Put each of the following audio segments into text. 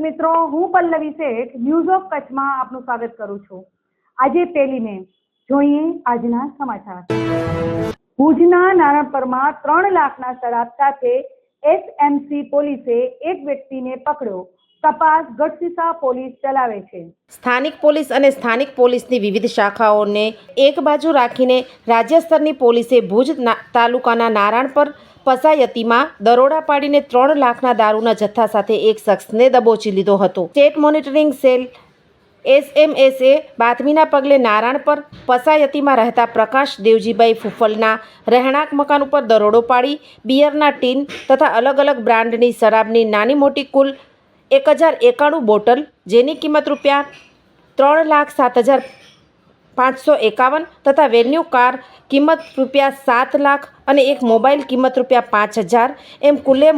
મિત્રો, હું પલ્લવી શેઠ news of કચ્છમાં આપનું સ્વાગત કરું છું. આજે પહેલી મે, જોઈએ આજના સમાચાર. ભુજના નારણપરમાં ત્રણ લાખના શરાબ સાથે એસએમસી પોલીસે એક વ્યક્તિને પકડ્યો. તપાસ ગઢસીસા પોલીસ ચલાવે છે. સ્થાનિક પોલીસ અને સ્થાનિક પોલીસની વિવિધ શાખાઓને એક બાજુ રાખીને રાજ્ય સ્તરની પોલીસે ભુજ તાલુકાના તાલુકાના નારાયણપર પસાયતીમાં દરોડા પાડીને ત્રણ લાખના દારૂના જથ્થા સાથે એક શખ્સને દબોચી લીધો હતો. સ્ટેટ મોનિટરિંગ સેલ એસએમએસએ બાતમીના પગલે નારાયણપર પસાયતીમાં રહેતા પ્રકાશ દેવજીભાઈ ફૂફલના રહેણાંક મકાન ઉપર દરોડો પાડી બિયરના ટીન તથા અલગ અલગ બ્રાન્ડની શરાબની નાની મોટી કુલ એક હજાર એકાણું બોટલ જેની કિંમત રૂપિયા ત્રણ લાખ સાત હજાર પાંચસો એકાવન તથા વેન્યુ કાર કિંમત રૂપિયા સાત લાખ અને એક મોબાઈલ કિંમત રૂપિયા પાંચ હજાર. એમ કુલે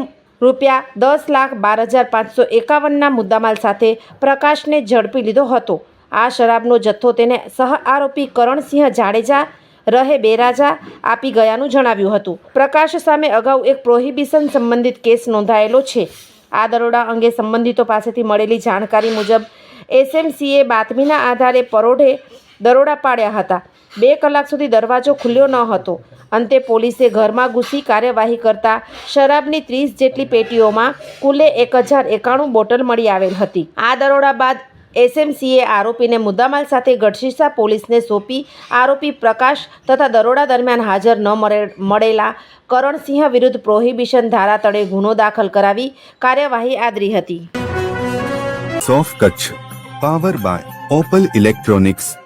રૂપિયા દસ લાખ બાર હજાર પાંચસો એકાવનના મુદ્દામાલ સાથે પ્રકાશને ઝડપી લીધો હતો. આ શરાબનો જથ્થો તેને સહ આરોપી કરણસિંહ જાડેજા રહે બેરાજા આપી ગયાનું જણાવ્યું હતું. પ્રકાશ સામે અગાઉ એક પ્રોહિબિશન સંબંધિત કેસ નોંધાયેલો છે. આ દરોડા અંગે સંબંધિતો પાસેથી મળેલી જાણકારી મુજબ એસએમસીએ બાતમીના આધારે પરોઢે દરોડા પાડ્યા હતા. બે કલાક સુધી દરવાજો ખુલ્યો ન હતો. અંતે પોલીસે ઘરમાં ઘૂસી કાર્યવાહી કરતા શરાબની ત્રીસ જેટલી પેટીઓમાં કુલે એક હજાર એકાણું બોટલ મળી આવેલ હતી. આ દરોડા બાદ એસએમસીએ આરોપીને મુદ્દામાલ સાથે ગઢશીસા પોલીસને સોંપી આરોપી પ્રકાશ તથા દરોડા દરમિયાન હાજર ન મળે- મળેલા કરણસિંહ વિરુદ્ધ પ્રોહિબિશન ધારા તળે ગુનો દાખલ કરાવી કાર્યવાહી આદરી હતી. સોફ Kutch, power by Opal electronics